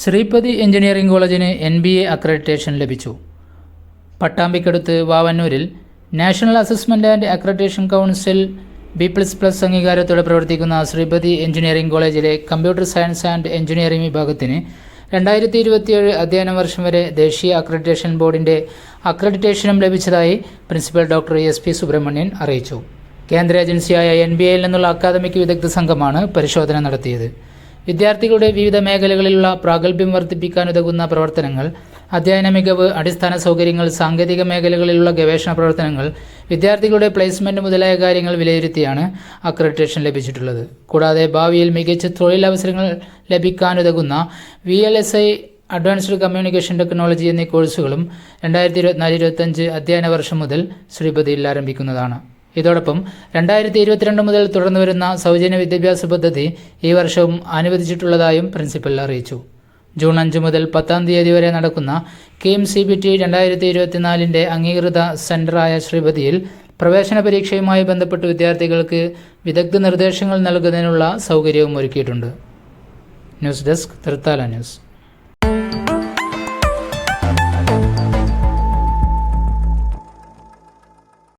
Sripathi engineering കോളേജിന് N B A accreditation ലഭിച്ചു. പട്ടാമ്പിക്കടുത്ത് വാവന്നൂരിൽ national assessment and accreditation council B plus plus അംഗീകാരത്തോടെ പ്രവർത്തിക്കുന്ന Sreepathy engineering കോളേജിലെ കമ്പ്യൂട്ടർ സയൻസ് ആൻഡ് എഞ്ചിനീയറിംഗ് വിഭാഗത്തിന് രണ്ടായിരത്തി ഇരുപത്തിയേഴ് അധ്യയന വർഷം വരെ ദേശീയ അക്രഡിറ്റേഷൻ ബോർഡിന്റെ അക്രഡിറ്റേഷനും ലഭിച്ചതായി principal doctor S P Subrahmanyan അറിയിച്ചു. കേന്ദ്ര ഏജൻസിയായ എൻ ബി എയിൽ നിന്നുള്ള അക്കാദമിക് വിദഗ്ധ സംഘമാണ് പരിശോധന നടത്തിയത്. വിദ്യാർത്ഥികളുടെ വിവിധ മേഖലകളിലുള്ള പ്രാഗൽഭ്യം വർദ്ധിപ്പിക്കാനുതകുന്ന പ്രവർത്തനങ്ങൾ അധ്യയന മികവ് അടിസ്ഥാന സൗകര്യങ്ങൾ സാങ്കേതിക മേഖലകളിലുള്ള ഗവേഷണ പ്രവർത്തനങ്ങൾ വിദ്യാർത്ഥികളുടെ പ്ലേസ്മെന്റ് മുതലായ കാര്യങ്ങൾ വിലയിരുത്തിയാണ് അക്രഡിറ്റേഷൻ ലഭിച്ചിട്ടുള്ളത്. കൂടാതെ ഭാവിയിൽ മികച്ച തൊഴിലവസരങ്ങൾ ലഭിക്കാനുതകുന്ന V L S I advanced communication technology എന്നീ കോഴ്സുകളും രണ്ടായിരത്തി ഇരുപത്തിനാല് ഇരുപത്തഞ്ച് അധ്യയന വർഷം മുതൽ ശ്രീപതിയിൽ ആരംഭിക്കുന്നതാണ്. ഇതോടൊപ്പം രണ്ടായിരത്തി ഇരുപത്തിരണ്ട് മുതൽ തുടർന്നു വരുന്ന സൗജന്യ വിദ്യാഭ്യാസ പദ്ധതി ഈ വർഷവും അനുവദിച്ചിട്ടുള്ളതായും പ്രിൻസിപ്പൽ അറിയിച്ചു. ജൂൺ അഞ്ച് മുതൽ പത്താം തീയതി വരെ നടക്കുന്ന K M C B T രണ്ടായിരത്തി ഇരുപത്തിനാലിന്റെ അംഗീകൃത സെന്ററായ ശ്രീപതിയിൽ പ്രവേശന പരീക്ഷയുമായി ബന്ധപ്പെട്ട് വിദ്യാർത്ഥികൾക്ക് വിദഗ്ധ നിർദ്ദേശങ്ങൾ നൽകുന്നതിനുള്ള സൗകര്യവും ഒരുക്കിയിട്ടുണ്ട്. News desk Thrithala news.